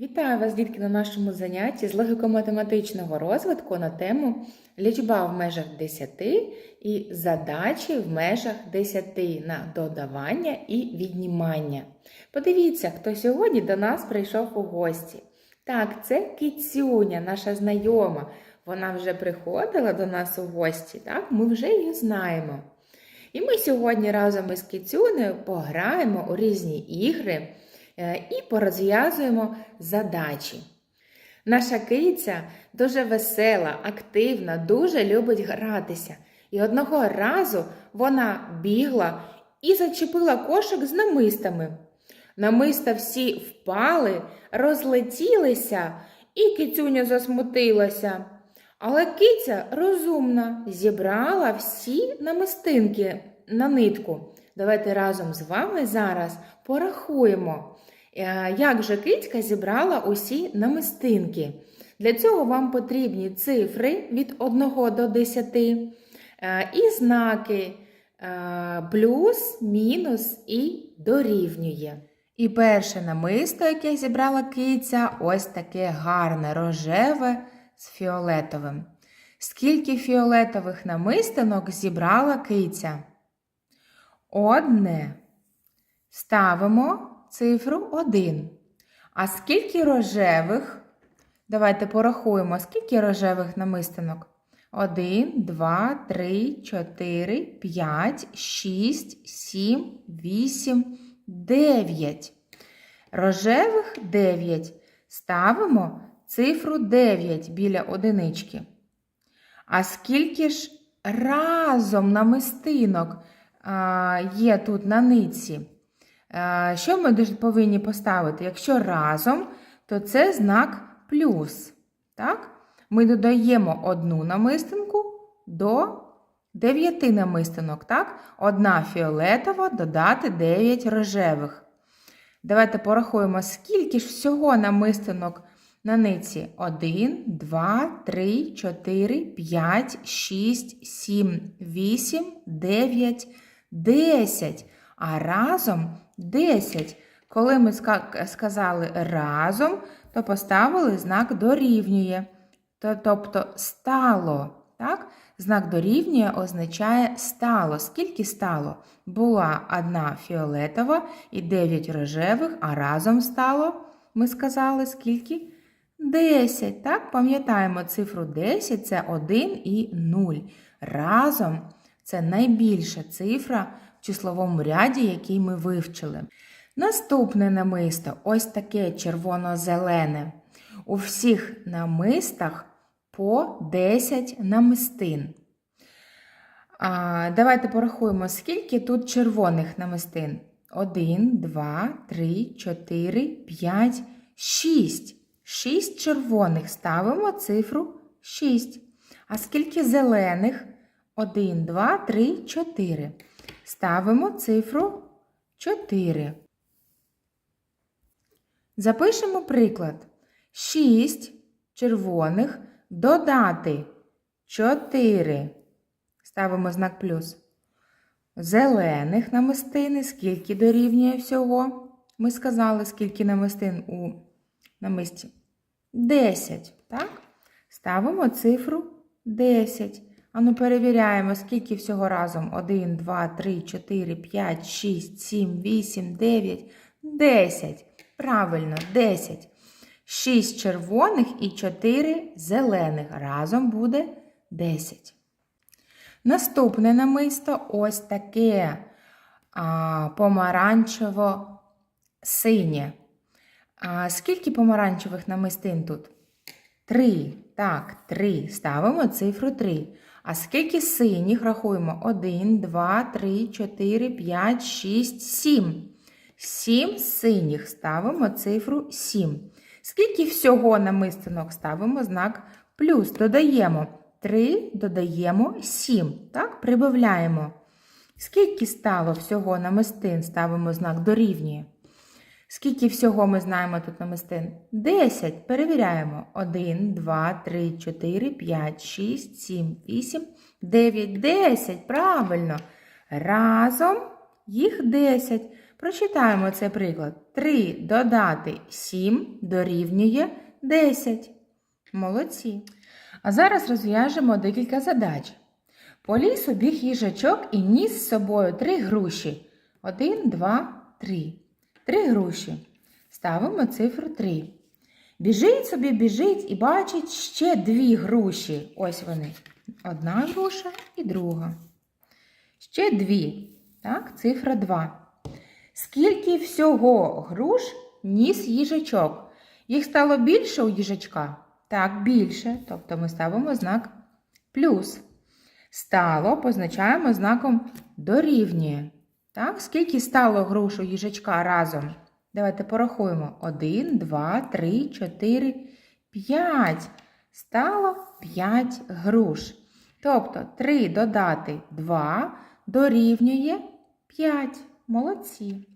Вітаю вас, дітки, на нашому занятті з логіко-математичного розвитку на тему лічба в межах 10 і задачі в межах 10 на додавання і віднімання. Подивіться, хто сьогодні до нас прийшов у гості. Так, це Кіцюня, наша знайома. Вона вже приходила до нас у гості, так? Ми вже її знаємо. І ми сьогодні разом із Кіцюнею пограємо у різні ігри і порозв'язуємо задачі. Наша киця дуже весела, активна, дуже любить гратися. І одного разу вона бігла і зачепила кошик з намистами. Намиста всі впали, розлетілися, і кицюня засмутилася. Але киця розумна, зібрала всі намистинки на нитку. Давайте разом з вами зараз порахуємо, е, як же кицька зібрала усі намистинки. Для цього вам потрібні цифри від 1 до 10 е, і знаки е, плюс, мінус і дорівнює. І перше намисто, яке зібрала киця, ось таке гарне рожеве з фіолетовим. Скільки фіолетових намистинок зібрала киця? Одне. Ставимо цифру 1. А скільки рожевих? Давайте порахуємо, скільки рожевих намистинок? 1, 2, 3, 4, 5, 6, 7, 8, 9. Рожевих 9. Ставимо цифру 9 біля одинички. А скільки ж разом намистинок є тут на ниці? А, що ми повинні поставити? Якщо разом, то це знак плюс. Так? Ми додаємо одну намистинку до 9 намистинок. Так? Одна фіолетова додати 9 рожевих. Давайте порахуємо, скільки ж всього намистинок на ниці 1, 2, 3, 4, 5, 6, 7, 8, 9, 10. А разом 10. Коли ми сказали разом, то поставили знак дорівнює. Тобто стало. Так? Знак дорівнює означає стало. Скільки стало? Була одна фіолетова і 9 рожевих, а разом стало, ми сказали, скільки? 10. Так, пам'ятаємо цифру 10 це 1 і 0. Разом це найбільша цифра в числовому ряді, який ми вивчили. Наступне намисто ось таке червоно-зелене. У всіх намистах по 10 намистин. А, давайте порахуємо, скільки тут червоних намистин. 1, 2, 3, 4, 5, 6. 6 червоних ставимо цифру 6. А скільки зелених? 1, 2, 3, 4. Ставимо цифру 4. Запишемо приклад. 6 червоних додати 4. Ставимо знак плюс. Зелених намистини, скільки дорівнює всього? Ми сказали, скільки намистин у намисті. 10, так? Ставимо цифру 10. Ану перевіряємо, скільки всього разом. 1, 2, 3, 4, 5, 6, 7, 8, 9, 10. Правильно, 10. 6 червоних і 4 зелених. Разом буде 10. Наступне намисто ось таке помаранчево-синє. Скільки помаранчевих намистин тут? Три. Так, три. Ставимо цифру 3. А скільки синіх рахуємо? 1, 2, 3, 4, 5, 6, 7. 7 синіх ставимо цифру 7. Скільки всього намистинок ставимо знак плюс. Додаємо 3, додаємо 7. Так, прибавляємо. Скільки стало всього намистин, ставимо знак дорівнює. Скільки всього ми знаємо тут намистин? 10. Перевіряємо. 1, 2, 3, 4, 5, 6, 7, 8, 9, 10. Правильно. Разом їх 10. Прочитаємо цей приклад. 3 додати 7 дорівнює 10. Молодці. А зараз розв'яжемо декілька задач. По лісу біг їжачок і ніс з собою три груші. Один, два, три. Три груші. Ставимо цифру 3. Біжить собі, біжить і бачить ще дві груші. Ось вони. Одна груша і друга. Ще дві. Так, цифра 2. Скільки всього груш ніс їжачок? Їх стало більше у їжачка? Так, більше. Тобто ми ставимо знак плюс. Стало позначаємо знаком дорівнює. Так, скільки стало груш у їжачка разом? Давайте порахуємо. 1, 2, 3, 4, 5. Стало 5 груш. Тобто 3 додати 2 дорівнює 5. Молодці.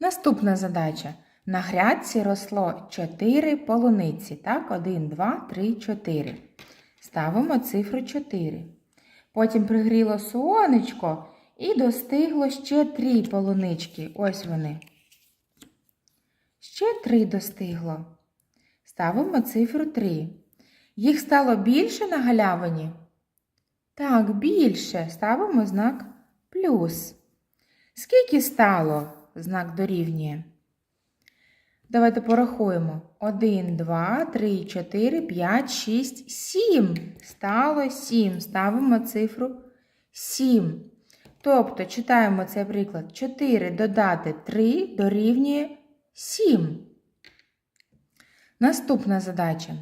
Наступна задача. На грядці росло 4 полуниці. Так, 1, 2, 3, 4. Ставимо цифру 4. Потім пригріло сонечко і достигло ще 3 полунички. Ось вони. Ще 3 достигло. Ставимо цифру 3. Їх стало більше на галявині? Так, більше. Ставимо знак плюс. Скільки стало? Знак дорівнює. Давайте порахуємо. 1, 2, 3, 4, 5, 6, 7. Стало 7. Ставимо цифру 7. Тобто читаємо цей приклад. 4 додати 3 дорівнює 7. Наступна задача.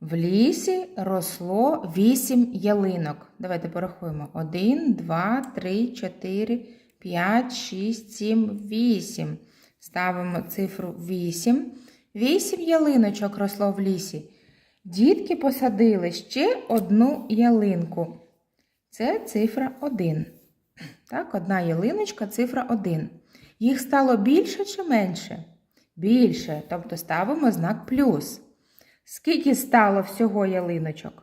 В лісі росло 8 ялинок. Давайте порахуємо. 1, 2, 3, 4, 5, 6, 7, 8. Ставимо цифру 8. 8 ялиночок росло в лісі. Дітки посадили ще одну ялинку. Це цифра 1. Так, одна ялиночка, цифра 1. Їх стало більше чи менше? Більше, тобто ставимо знак плюс. Скільки стало всього ялиночок?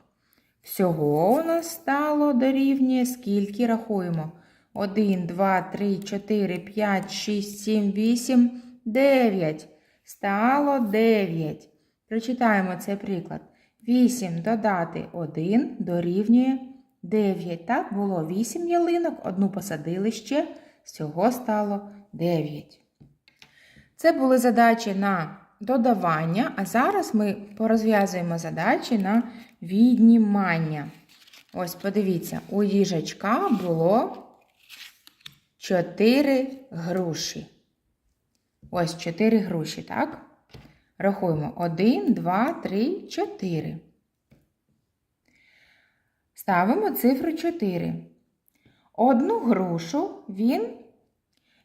Всього у нас стало дорівнює, скільки рахуємо. 1, 2, 3, 4, 5, 6, 7, 8, 9. Стало 9. Прочитаємо цей приклад. 8 додати 1 дорівнює 9. Так, було 8 ялинок, одну посадили ще, всього стало 9. Це були задачі на додавання, а зараз ми порозв'язуємо задачі на віднімання. Ось подивіться, у їжачка було 4 груші. Ось 4 груші, так? Рахуємо 1, 2, 3, 4. Ставимо цифру 4. Одну грушу він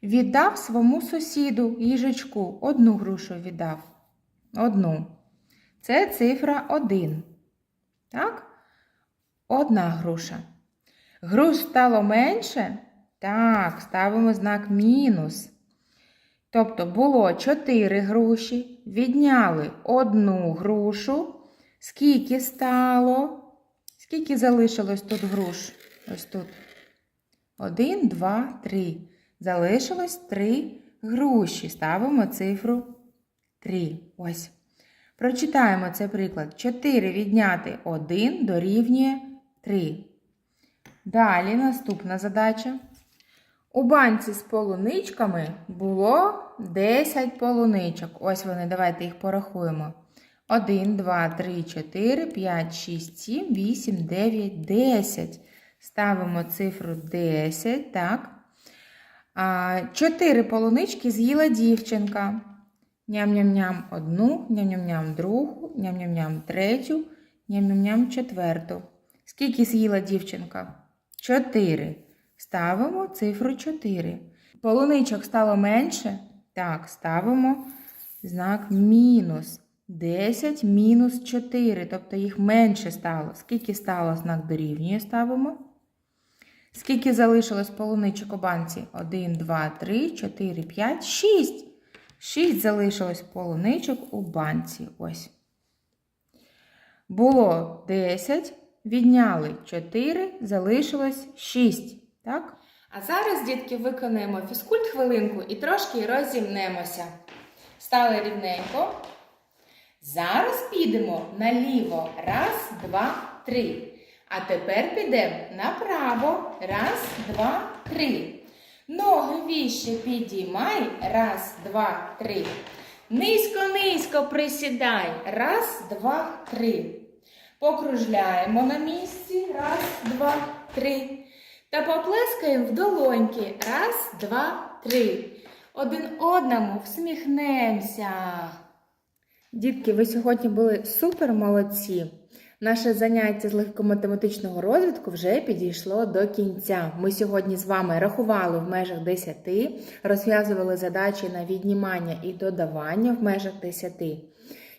віддав своєму сусіду, їжачку. Одну грушу віддав. Одну. Це цифра 1. Так? Одна груша. Груш стало менше? Так, ставимо знак мінус. Тобто було 4 груші, відняли одну грушу. Скільки стало? Скільки залишилось тут груш? Ось тут. 1, 2, 3. Залишилось 3 груші. Ставимо цифру 3. Ось. Прочитаємо цей приклад. 4 відняти 1 дорівнює 3. Далі наступна задача. У банці з полуничками було 10 полуничок. Ось вони, давайте їх порахуємо. 1, 2, 3, 4, 5, 6, 7, 8, 9, 10. Ставимо цифру 10, так. А, 4 полунички з'їла дівчинка. Ням-ням-ням одну, ням-ням-ням другу, ням-ням-ням третю, ням-ням-ням четверту. Скільки з'їла дівчинка? 4. Ставимо цифру 4. Полуничок стало менше? Так, ставимо знак мінус. 10 мінус 4, тобто їх менше стало. Скільки стало знак дорівнює, ставимо. Скільки залишилось полуничок у банці? 1, 2, 3, 4, 5, 6. 6 залишилось полуничок у банці. Ось. Було 10, відняли 4, залишилось 6. Так? А зараз, дітки, виконаємо фізкульт хвилинку і трошки розімнемося. Стали рівненько. Зараз підемо наліво. Раз, два, три. А тепер підемо направо. Раз, два, три. Ноги віще підіймай. Раз, два, три. Низько-низько присідай. Раз, два, три. Покружляємо на місці. Раз, два, три. Та поплескаємо в долоньки. Раз, два, три. Один одному всміхнемося. Дітки, ви сьогодні були супер молодці. Наше заняття з легкоматематичного розвитку вже підійшло до кінця. Ми сьогодні з вами рахували в межах 10, розв'язували задачі на віднімання і додавання в межах 10.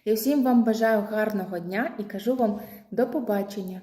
Я всім вам бажаю гарного дня і кажу вам до побачення!